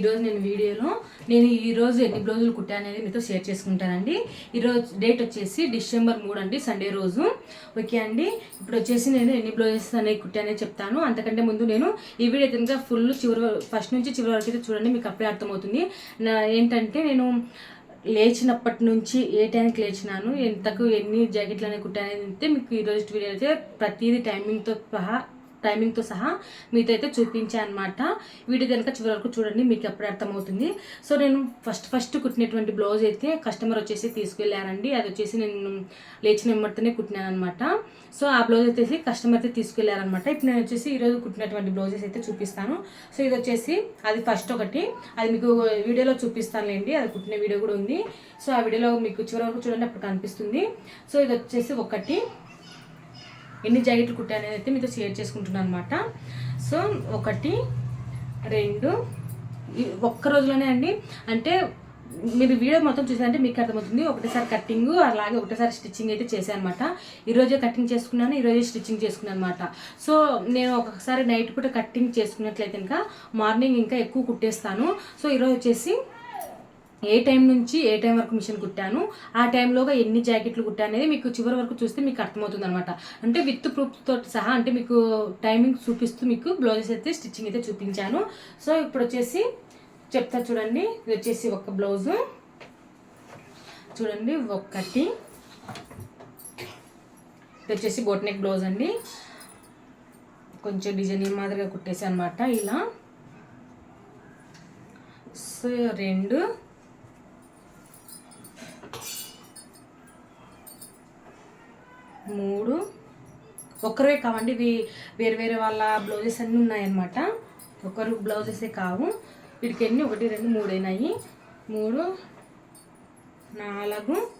ఈరోజు నేను వీడియోలో నేను ఈరోజు ఎన్ని బ్లౌజులు కుట్టా అనేది మీతో షేర్ చేసుకుంటానండి. ఈరోజు డేట్ వచ్చేసి డిసెంబర్ మూడు అండి సండే రోజు. ఓకే అండి? ఇప్పుడు వచ్చేసి నేను ఎన్ని బ్లౌజెస్ అనేవి కుట్టా చెప్తాను. అంతకంటే ముందు నేను ఈ వీడియో కనుక ఫుల్ చివరి ఫస్ట్ నుంచి చివరి వరకు అయితే చూడండి మీకు అప్పుడే అర్థమవుతుంది. నా ఏంటంటే నేను లేచినప్పటి నుంచి ఏ టైంకి లేచినాను ఎంతకు ఎన్ని జాకెట్లు అనేవి కుట్టానది అంటే మీకు ఈరోజు వీడియో అయితే ప్రతిదీ టైమింగ్తో సహా టైమింగ్తో సహా మీతో అయితే చూపించాను అనమాట వీడియో కనుక చివరి వరకు చూడండి మీకు ఎప్పుడు అర్థమవుతుంది. సో నేను ఫస్ట్ ఫస్ట్ కుట్టినటువంటి బ్లౌజ్ అయితే కస్టమర్ వచ్చేసి తీసుకెళ్ళారండి అది వచ్చేసి నేను లేచిన వెంబడితేనే కుట్టినాను అనమాట సో ఆ బ్లౌజ్ వచ్చేసి కస్టమర్ అయితే తీసుకెళ్ళారనమాట ఇప్పుడు నేను వచ్చేసి ఈరోజు కుట్టినటువంటి బ్లౌజెస్ అయితే చూపిస్తాను. సో ఇది వచ్చేసి అది ఫస్ట్ ఒకటి. అది మీకు వీడియోలో చూపిస్తానులేండి. అది కుట్టిన వీడియో కూడా ఉంది. సో ఆ వీడియోలో మీకు చివరి వరకు చూడండి అప్పుడు కనిపిస్తుంది. సో ఇది వచ్చేసి ఒకటి. ఎన్ని జాకెట్లు కుట్టా అనేది అయితే మీతో షేర్ చేసుకుంటున్నాను అనమాట సో ఒకటి రెండు ఒక్క రోజులోనే అండి. అంటే మీరు వీడియో మొత్తం చూసారంటే మీకు అర్థమవుతుంది. ఒకటేసారి కట్టింగ్ అలాగే ఒకటేసారి స్టిచ్చింగ్ అయితే చేశాను అనమాట ఈరోజే కటింగ్ చేసుకున్నాను ఈరోజే స్టిచ్చింగ్ చేసుకున్నాను అనమాట సో నేను ఒకసారి నైట్ పూట కట్టింగ్ చేసుకున్నట్లయితే ఇంకా మార్నింగ్ ఇంకా ఎక్కువ కుట్టేస్తాను. సో ఈరోజు వచ్చేసి ఏ టైం నుంచి ఏ టైం వరకు మిషన్ కుట్టాను ఆ టైంలోగా ఎన్ని జాకెట్లు కుట్టా అనేది మీకు చివరి వరకు చూస్తే మీకు అర్థమవుతుంది అనమాట అంటే విత్ ప్రూఫ్ తోటి సహా అంటే మీకు టైమింగ్ చూపిస్తూ మీకు బ్లౌజెస్ అయితే స్టిచ్చింగ్ అయితే చూపించాను. సో ఇప్పుడు వచ్చేసి చెప్తా చూడండి. ఇది వచ్చేసి ఒక బ్లౌజు. చూడండి ఒకటి. ఇది వచ్చేసి బోట్నెక్ బ్లౌజ్ అండి. కొంచెం డిజైన్ మాదిరిగా కుట్టేసి అనమాట ఇలా. సో రెండు. మూడు. ఒకరే కావండి వే వేరు వేరే వాళ్ళ బ్లౌజెస్ అన్నీ ఉన్నాయన్నమాట. ఒకరు బ్లౌజెసే కావు. వీటికి ఎన్ని? ఒకటి రెండు మూడు అయినాయి. మూడు నాలుగు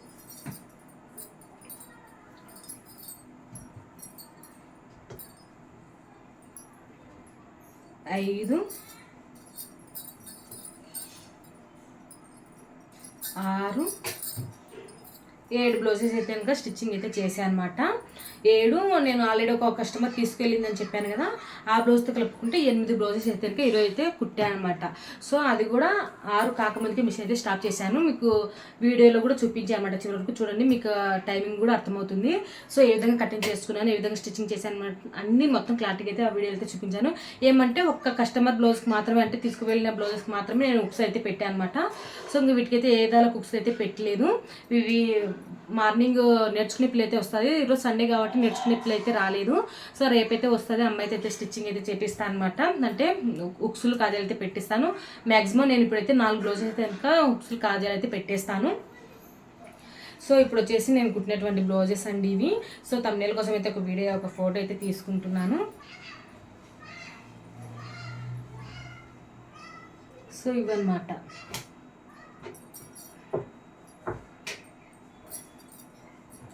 ఐదు ఆరు ఏడు బ్లౌజెస్ అయితే కనుక స్టిచ్చింగ్ అయితే చేశాను అనమాట ఏడు నేను ఆల్రెడీ ఒక కస్టమర్ తీసుకెళ్ళిందని చెప్పాను కదా ఆ బ్లౌజ్తో కలుపుకుంటే ఎనిమిది బ్లౌజెస్ అయితే కనుక ఈరోజు అయితే కుట్టాను అనమాట సో అది కూడా ఆరు కాకముందుకే మిషన్ అయితే స్టాప్ చేశాను. మీకు వీడియోలో కూడా చూపించాను అనమాట చివరి వరకు చూడండి మీకు టైమింగ్ కూడా అర్థమవుతుంది. సో ఏ విధంగా కటింగ్ చేసుకున్నాను ఏ విధంగా స్టిచ్చింగ్ చేశాను అన్ని మొత్తం క్లారిటీగా అయితే ఆ వీడియో అయితే చూపించాను. ఏమంటే ఒక్క కస్టమర్ బ్లౌజ్కి మాత్రమే అంటే తీసుకువెళ్ళిన బ్లౌజెస్కి మాత్రమే నేను ఉక్స్ అయితే పెట్టాను అనమాట సో ఇంక వీటికైతే ఏ విధాల కుక్స్ అయితే పెట్టలేదు. ఇవి మార్నింగ్ నేర్చుకునే పిల్ల అయితే వస్తుంది ఈరోజు సండే కాబట్టి నెక్స్ట్ పిల్ల అయితే రాలేదు. సో రేపైతే వస్తుంది అమ్మాయి అయితే స్టిచ్చింగ్ అయితే చేపిస్తాను అనమాట అంటే ఉక్సులు కాజాలు అయితే పెట్టిస్తాను. మ్యాక్సిమం నేను ఇప్పుడైతే నాలుగు బ్లౌజెస్ అయితే కనుక ఉక్సులు కాజాలు అయితే పెట్టేస్తాను. సో ఇప్పుడు వచ్చేసి నేను కుట్టినటువంటి బ్లౌజెస్ అండి ఇవి. సో తమ్నేల్ కోసం అయితే ఒక వీడియో ఒక ఫోటో అయితే తీసుకుంటున్నాను. సో ఇవన్నమాట.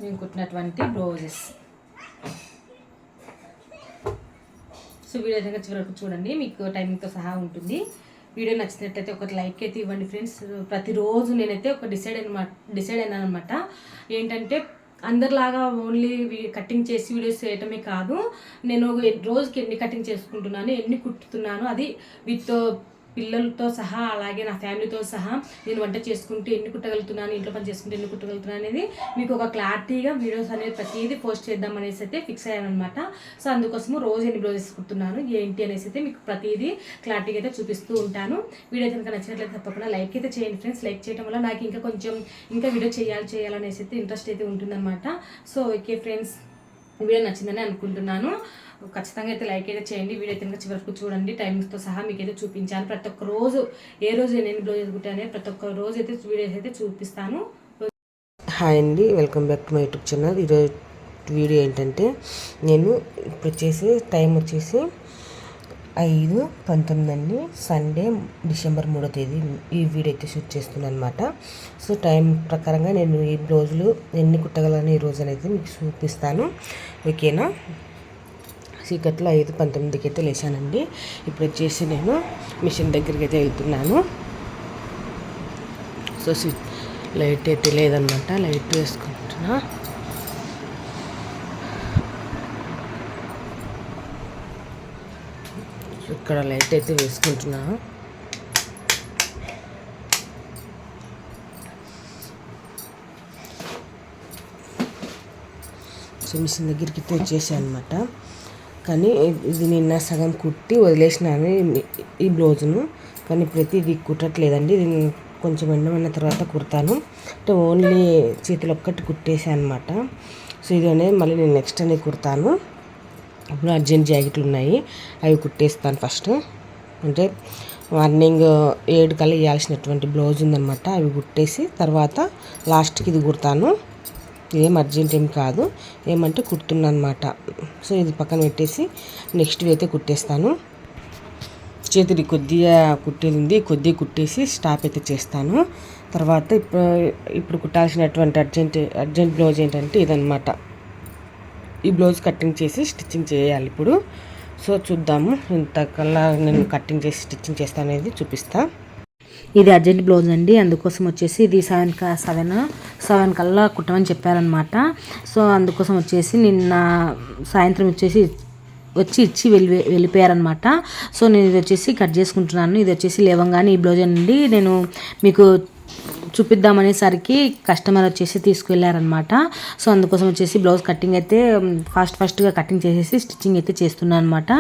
నేను కుట్టినటువంటి బ్లౌజెస్. సో వీడియో అయితే చివరకు చూడండి మీకు టైమింగ్తో సహా ఉంటుంది. వీడియో నచ్చినట్లయితే ఒకటి లైక్ అయితే ఇవ్వండి ఫ్రెండ్స్ ప్రతిరోజు నేనైతే ఒక డిసైడ్ అనమాట డిసైడ్ అయినాను అనమాట ఏంటంటే అందరిలాగా ఓన్లీ కటింగ్ చేసి వీడియోస్ చేయటమే కాదు. నేను రోజుకి ఎన్ని కటింగ్ చేసుకుంటున్నాను ఎన్ని కుట్టుతున్నాను అది విత్ పిల్లలతో సహా అలాగే నా ఫ్యామిలీతో సహా నేను వంట చేసుకుంటూ ఎన్ని కుట్టగలుగుతున్నాను ఇంట్లో పని చేసుకుంటూ ఎన్ని కుట్టగలుగుతున్నాను అనేది మీకు ఒక క్లారిటీగా వీడియోస్ అనేది ప్రతిదీ పోస్ట్ చేద్దాం అనేసి అయితే ఫిక్స్ అయ్యాను అనమాట సో అందుకోసము రోజు ఎన్ని బ్లౌజెస్ కుడుతున్నాను ఏంటి అనేసి అయితే మీకు ప్రతిదీ క్లారిటీగా అయితే చూపిస్తూ ఉంటాను. వీడియో కనుక నచ్చినట్లయితే తప్పకుండా లైక్ అయితే చేయండి ఫ్రెండ్స్. లైక్ చేయడం వల్ల నాకు ఇంకా కొంచెం ఇంకా వీడియో చేయాలి చేయాలనేసి అయితే ఇంట్రెస్ట్ అయితే ఉంటుందన్నమాట. సో ఓకే ఫ్రెండ్స్ వీడియో నచ్చిందని అనుకుంటున్నాను. ఖచ్చితంగా అయితే లైక్ అయితే చేయండి వీడియో అయితే ఇంకా చివరకు చూడండి. టైమింగ్స్తో సహా మీకు అయితే చూపించాను. ప్రతి ఒక్క రోజు ఏ రోజు నేను బ్లౌజ్ కుట్టానే ప్రతి ఒక్క రోజు అయితే వీడియోస్ అయితే చూపిస్తాను. హాయ్ అండి welcome back to my YouTube channel. ఈరోజు వీడియో ఏంటంటే నేను ఇప్పుడు వచ్చేసి టైం వచ్చేసి ఐదు పంతొమ్మిది అండి. సండే డిసెంబర్ మూడో తేదీ ఈ వీడియో అయితే షూట్ చేస్తున్నాను అనమాట సో టైం ప్రకారంగా నేను ఈ బ్లౌజులు ఎన్ని కుట్టగలను ఈ రోజు అనేది మీకు చూపిస్తాను. ఓకేనా? సీకట్లో ఐదు పంతొమ్మిదికి అయితే లేచానండి. ఇప్పుడు వచ్చేసి నేను మిషన్ దగ్గరికి అయితే వెళ్తున్నాను. సో లైట్ అయితే లేదనమాట లైట్ వేసుకుంటున్నా. ఇక్కడ లైట్ అయితే వేసుకుంటున్నా. సో మిషన్ దగ్గరికి అయితే వచ్చేసాయి అనమాట కానీ ఇది నిన్న సగం కుట్టి వదిలేసినాను ఈ- బ్లౌజ్ను బ్లౌజును. కానీ ప్రతి ఇది కుట్టట్లేదండి. ఇది కొంచెం ఎండమైన తర్వాత కుడతాను. అంటే ఓన్లీ చేతులు ఒక్కటి కుట్టేసాను అనమాట సో ఇది అనేది మళ్ళీ నేను నెక్స్ట్ అనేది కుడతాను. ఇప్పుడు అర్జెంట్ జాకెట్లు ఉన్నాయి. అవి కుట్టేస్తాను ఫస్ట్. అంటే మార్నింగ్ ఏడు కల్లా ఇవ్వాల్సినటువంటి బ్లౌజ్ ఉందన్నమాట. అవి కుట్టేసి తర్వాత లాస్ట్కి ఇది కుడతాను. ఏం అర్జెంట్ ఏం కాదు. ఏమంటే కుడుతున్నా అనమాట సో ఇది పక్కన పెట్టేసి నెక్స్ట్ అయితే కుట్టేస్తాను. చేతికి కొద్దిగా కుట్టేది ఉంది కొద్దిగా కుట్టేసి స్టాప్ అయితే చేస్తాను. తర్వాత ఇప్పుడు ఇప్పుడు కుట్టాల్సినటువంటి అర్జెంట్ అర్జెంట్ బ్లౌజ్ ఏంటంటే ఇదనమాట ఈ బ్లౌజ్ కటింగ్ చేసి స్టిచ్చింగ్ చేయాలి ఇప్పుడు. సో చూద్దాము. ఇంతకల్లా నేను కటింగ్ చేసి స్టిచ్చింగ్ చేస్తాను అనేది చూపిస్తాను ఇది అర్జెంట్ బ్లౌజ్ అండి. అందుకోసం వచ్చేసి ఇది సెవెన్ సెవెన్ సెవెన్ కల్లా కుట్టమని చెప్పారనమాట సో అందుకోసం వచ్చేసి నిన్న సాయంత్రం వచ్చేసి వచ్చి ఇచ్చి వెళ్ళి వెళ్ళిపోయారనమాట సో నేను ఇది వచ్చేసి కట్ చేసుకుంటున్నాను. ఇది వచ్చేసి లేవంగానే ఈ బ్లౌజ్ అండి. నేను మీకు చూపిద్దామనేసరికి కస్టమర్ వచ్చేసి తీసుకువెళ్ళారనమాట సో అందుకోసం వచ్చేసి బ్లౌజ్ కటింగ్ అయితే ఫాస్ట్ ఫాస్ట్గా కటింగ్ చేసేసి స్టిచ్చింగ్ అయితే చేస్తున్నాను అనమాట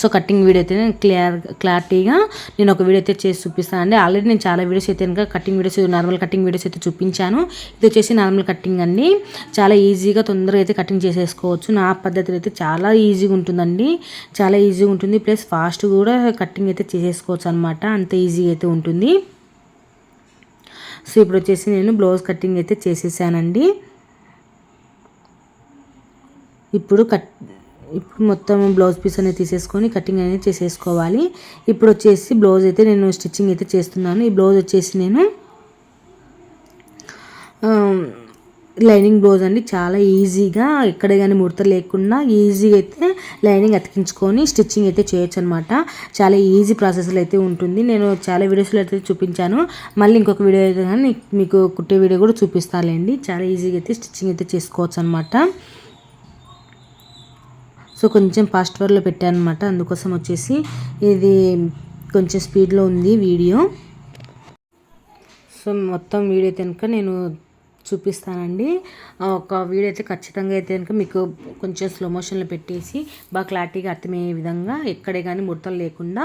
సో కటింగ్ వీడియో అయితే నేను క్లియర్ క్లారిటీగా నేను ఒక వీడియో అయితే చేసి చూపిస్తాను. అండి ఆల్రెడీ నేను చాలా వీడియోస్ అయితే కనుక cutting videos normal cutting videos అయితే చూపించాను. ఇది వచ్చేసి నార్మల్ కటింగ్ అండి. చాలా ఈజీగా తొందరగా అయితే కటింగ్ చేసేసుకోవచ్చు. నా పద్ధతిలో అయితే చాలా ఈజీగా ఉంటుందండి. చాలా ఈజీగా ఉంటుంది. ప్లస్ ఫాస్ట్ కూడా కటింగ్ అయితే చేసేసుకోవచ్చు అనమాట అంత ఈజీగా అయితే ఉంటుంది. సో ఇప్పుడు వచ్చేసి నేను బ్లౌజ్ కటింగ్ అయితే చేసేసానండి. ఇప్పుడు కట్ ఇప్పుడు మొత్తం బ్లౌజ్ పీస్ అనేది తీసేసుకొని కటింగ్ అనేది చేసేసుకోవాలి. ఇప్పుడు వచ్చేసి బ్లౌజ్ అయితే నేను స్టిచ్చింగ్ అయితే చేస్తున్నాను. ఈ బ్లౌజ్ వచ్చేసి నేను లైనింగ్ బ్లౌజ్ అండి. చాలా ఈజీగా ఎక్కడ కానీ ముడత లేకుండా ఈజీగా అయితే లైనింగ్ అతికించుకొని స్టిచ్చింగ్ అయితే చేయొచ్చు అనమాట చాలా ఈజీ ప్రాసెస్లో అయితే ఉంటుంది. నేను చాలా వీడియోస్లో అయితే చూపించాను. మళ్ళీ ఇంకొక వీడియో అయితే కానీ మీకు కుట్టే వీడియో కూడా చూపిస్తాలేండి చాలా ఈజీగా అయితే స్టిచ్చింగ్ అయితే చేసుకోవచ్చు అనమాట సో కొంచెం ఫాస్ట్ వర్లో పెట్టాను అనమాట అందుకోసం వచ్చేసి ఇది కొంచెం స్పీడ్లో ఉంది వీడియో. సో మొత్తం వీడియో అయితే కనుక నేను చూపిస్తానండి. ఒక వీడియో అయితే ఖచ్చితంగా అయితే కనుక మీకు కొంచెం స్లో మోషన్లో పెట్టేసి బాగా క్లారిటీగా అర్థమయ్యే విధంగా ఎక్కడే కానీ ముడతలు లేకుండా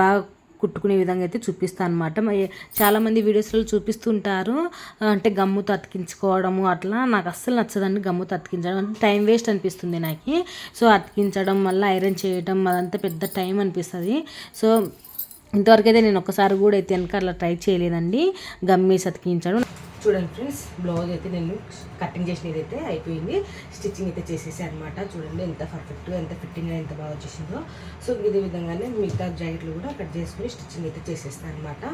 బాగా కుట్టుకునే విధంగా అయితే చూపిస్తాను అనమాట చాలామంది వీడియోస్లో చూపిస్తుంటారు అంటే గమ్ముతో అతికించుకోవడము అట్లా. నాకు అస్సలు నచ్చదండి గమ్ముతో అతికించడం. అంటే టైం వేస్ట్ అనిపిస్తుంది నాకు. సో అతికించడం వల్ల ఐరన్ చేయడం అదంతా పెద్ద టైం అనిపిస్తుంది. సో ఇంతవరకు అయితే నేను ఒకసారి కూడా అయితే వెనక అట్లా ట్రై చేయలేదండి. గమ్మేసి అతికించడం. చూడండి ఫ్రెండ్స్ బ్లౌజ్ అయితే నేను కటింగ్ చేసినది అయితే అయిపోయింది. స్టిచ్చింగ్ అయితే చేసేసి అనమాట చూడండి ఎంత పర్ఫెక్ట్గా ఎంత ఫిట్టింగ్ ఎంత బాగా వచ్చేసిందో. సో ఇదే విధంగానే మిగతా జాకెట్లు కూడా కట్ చేసుకుని స్టిచ్చింగ్ అయితే చేసేస్తాను అనమాట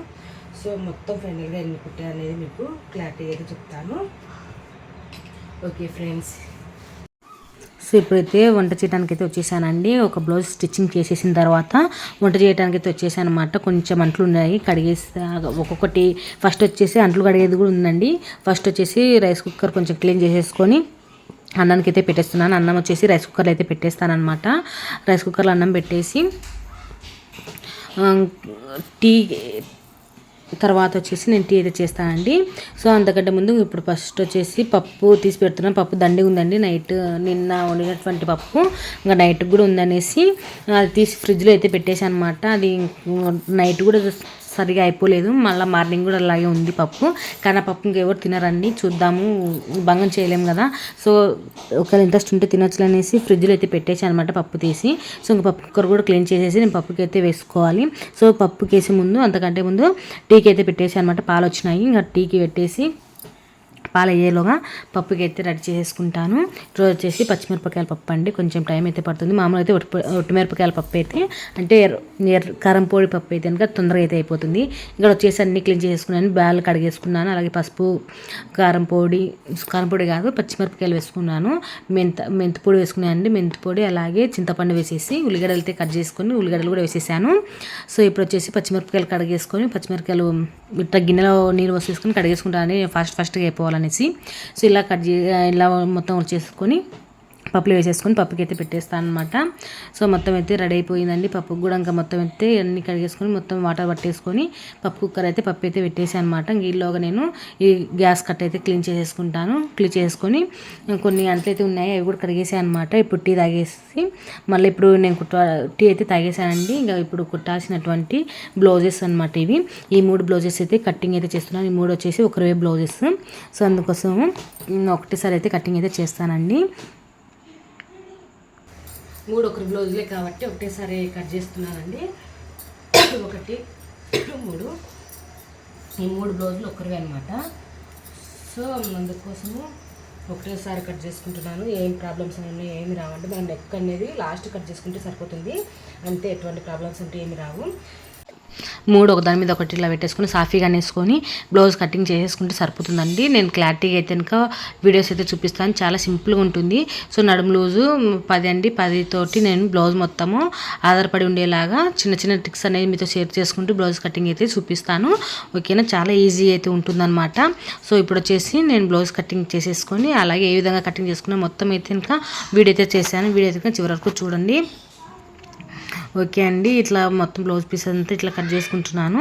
సో మొత్తం ఫైనల్గా ఎన్ని కుట్టాయి అనేది మీకు క్లారిటీ అయితే చెప్తాను. ఓకే ఫ్రెండ్స్ సో ఇప్పుడైతే వంట చేయడానికి అయితే వచ్చేసానండి. ఒక బ్లౌజ్ స్టిచ్చింగ్ చేసేసిన తర్వాత వంట చేయడానికి అయితే వచ్చేసాను అనమాట కొంచెం అంట్లు ఉన్నాయి కడిగేసి ఒక్కొక్కటి ఫస్ట్ వచ్చేసి అంట్లు కడిగేది కూడా ఉందండి. ఫస్ట్ వచ్చేసి రైస్ కుక్కర్ కొంచెం క్లీన్ చేసేసుకొని అన్నానికి అయితే పెట్టేస్తున్నాను. అన్నం వచ్చేసి రైస్ కుక్కర్లో అయితే పెట్టేస్తానమాట రైస్ కుక్కర్లో అన్నం పెట్టేసి టీ తర్వాత వచ్చేసి నేను టీ అయితే చేస్తానండి. సో అంతకంటే ముందు ఇప్పుడు ఫస్ట్ వచ్చేసి పప్పు తీసి పెడుతున్నాను పప్పు దండి ఉందండి. నైట్ నిన్న వండినటువంటి పప్పు ఇంకా నైట్ కూడా ఉందనేసి అది తీసి ఫ్రిడ్జ్లో అయితే పెట్టేసి అనమాట అది నైట్ కూడా సరిగా అయిపోలేదు. మళ్ళీ మార్నింగ్ కూడా అలాగే ఉంది పప్పు. కానీ ఆ పప్పు ఇంకెవరు తినరండి. చూద్దాము. భంగం చేయలేము కదా. సో ఒకవేళ ఇంట్రెస్ట్ ఉంటే తినొచ్చు అనేసి ఫ్రిడ్జ్లో అయితే పెట్టేసి అనమాట పప్పు తీసి. సో ఇంకా పప్పు కుక్కర్ కూడా క్లీన్ చేసేసి నేను పప్పుకి అయితే వేసుకోవాలి. సో పప్పుకి వేసే ముందు అంతకంటే ముందు టీకి అయితే పెట్టేసి అనమాట పాలు వచ్చినాయి ఇంకా టీకి పెట్టేసి పాలయ్యేలోగా పప్పుకి అయితే రెడీ చేసుకుంటాను. ఇప్పుడు వచ్చేసి పచ్చిమిరపకాయల పప్పు అండి. కొంచెం టైం అయితే పడుతుంది. మామూలు అయితే ఒట్టి ఒట్టిమిరపకాయల పప్పు అయితే అంటే ఎర్ర- ఎర్ర కారం పొడి పప్పు అయితే కనుక తొందరగా అయితే అయిపోతుంది. ఇక్కడ వచ్చేసి అన్ని క్లీన్ చేసుకున్నాను. బ్యాల్ కడిగేసుకున్నాను. అలాగే పసుపు కారం పొడి కారం పొడి కాదు పచ్చిమిరపకాయలు వేసుకున్నాను. మెంత మెంతి పొడి వేసుకున్నాను అండి. మెంతి పొడి అలాగే చింతపండు వేసేసి ఉల్లిగడ్డలు అయితే కట్ చేసుకొని ఉల్లిగడ్డలు కూడా వేసేసాను. సో ఇప్పుడు వచ్చేసి పచ్చిమిరపకాయలు కడిగేసుకొని పచ్చిమిరపకాయలు ఇట్లా గిన్నెలో నీళ్ళు పోసేసుకొని కడిగేసుకుంటాను. ఫాస్ట్ ఫాస్ట్గా అయిపోవాలని అనేసి సో ఇలా కట్ చే ఇలా మొత్తం చేసుకొని పప్పులు వేసేసుకొని పప్పుకి అయితే పెట్టేస్తాను అనమాట సో మొత్తం అయితే రెడీ అయిపోయిందండి పప్పుకు కూడా. ఇంకా మొత్తం అయితే అన్ని కడిగేసుకొని మొత్తం వాటర్ పట్టేసుకొని పప్పు కుక్కర్ అయితే పప్పు అయితే పెట్టేసాను అనమాట ఈలోగా నేను ఈ గ్యాస్ కట్ అయితే క్లీన్ చేసేసుకుంటాను. క్లీన్ చేసుకొని కొన్ని అంట్లు అయితే ఉన్నాయి అవి కూడా కడిగేసాను అనమాట ఇప్పుడు టీ తాగేసి మళ్ళీ ఇప్పుడు నేను కుట్ట టీ అయితే తాగేసానండి ఇంకా ఇప్పుడు కుట్టాల్సినటువంటి బ్లౌజెస్ అనమాట ఇవి. ఈ మూడు బ్లౌజెస్ అయితే కట్టింగ్ అయితే చేస్తున్నాను. ఈ మూడు వచ్చేసి ఒకరివే బ్లౌజెస్. సో అందుకోసం ఒకటేసారి అయితే కటింగ్ అయితే చేస్తానండి. మూడు ఒకరి బ్లౌజులే కాబట్టి ఒకటేసారి కట్ చేస్తున్నానండి. ఒకటి మూడు. ఈ మూడు బ్లౌజులు ఒకరివే అనమాట సో అందుకోసము ఒకటేసారి కట్ చేసుకుంటున్నాను. ఏం ప్రాబ్లమ్స్ అనేవి ఏమి రావండి. మనం నెక్ అనేది లాస్ట్ కట్ చేసుకుంటే సరిపోతుంది. అంతే ఎటువంటి ప్రాబ్లమ్స్ అంటే ఏమి రావు. మూడు ఒకదాని మీద ఒకటి ఇలా పెట్టేసుకొని సాఫీగా అనేసుకొని బ్లౌజ్ కటింగ్ చేసేసుకుంటే సరిపోతుందండి. నేను క్లారిటీగా అయితే కనుక వీడియోస్ అయితే చూపిస్తాను. చాలా సింపుల్గా ఉంటుంది. సో నడుము లూజు పది అండి. పది తోటి నేను బ్లౌజ్ మొత్తము ఆధారపడి ఉండేలాగా చిన్న చిన్న ట్రిక్స్ అనేది మీతో షేర్ చేసుకుంటూ బ్లౌజ్ కటింగ్ అయితే చూపిస్తాను. ఓకేనా? చాలా ఈజీ అయితే ఉంటుందన్నమాట. సో ఇప్పుడు వచ్చేసి నేను బ్లౌజ్ కటింగ్ చేసేసుకొని అలాగే ఏ విధంగా కటింగ్ చేసుకున్నా మొత్తం అయితే ఇంకా వీడియో అయితే చేశాను. వీడియో అయితే చివరి వరకు చూడండి. ఓకే అండి. ఇట్లా మొత్తం బ్లౌజ్ పీస్ అంతా ఇట్లా కట్ చేసుకుంటున్నాను.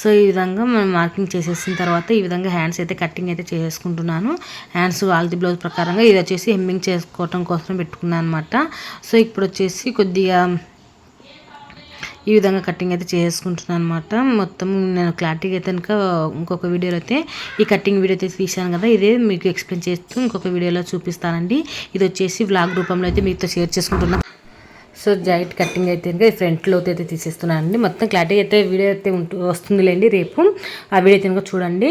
సో ఈ విధంగా మనం మార్కింగ్ చేసేసిన తర్వాత ఈ విధంగా హ్యాండ్స్ అయితే కటింగ్ అయితే చేసేసుకుంటున్నాను హ్యాండ్స్ వాళ్ళది బ్లౌజ్ ప్రకారంగా ఇది వచ్చేసి హెమ్మింగ్ చేసుకోవటం కోసం పెట్టుకున్నాను అనమాట సో ఇప్పుడు వచ్చేసి కొద్దిగా ఈ విధంగా కటింగ్ అయితే చేసుకుంటున్నాను అనమాట మొత్తం నేను క్లారిటీగా అయితే కనుక ఇంకొక వీడియోలో అయితే ఈ కటింగ్ వీడియో అయితే తీశాను కదా ఇదే మీకు ఎక్స్ప్లెయిన్ చేస్తూ ఇంకొక వీడియోలో చూపిస్తానండి. ఇది వచ్చేసి వ్లాగ్ రూపంలో అయితే మీతో షేర్ చేసుకుంటున్నాను సో జాయింట్ కటింగ్ అయితే ఇంకా ఫ్రంట్లో అయితే తీసేస్తున్నాను అండి మొత్తం క్లారిటీ అయితే వీడియో అయితే ఉంటు వస్తుందిలేండి రేపు. ఆ వీడియో అయితే కనుక చూడండి.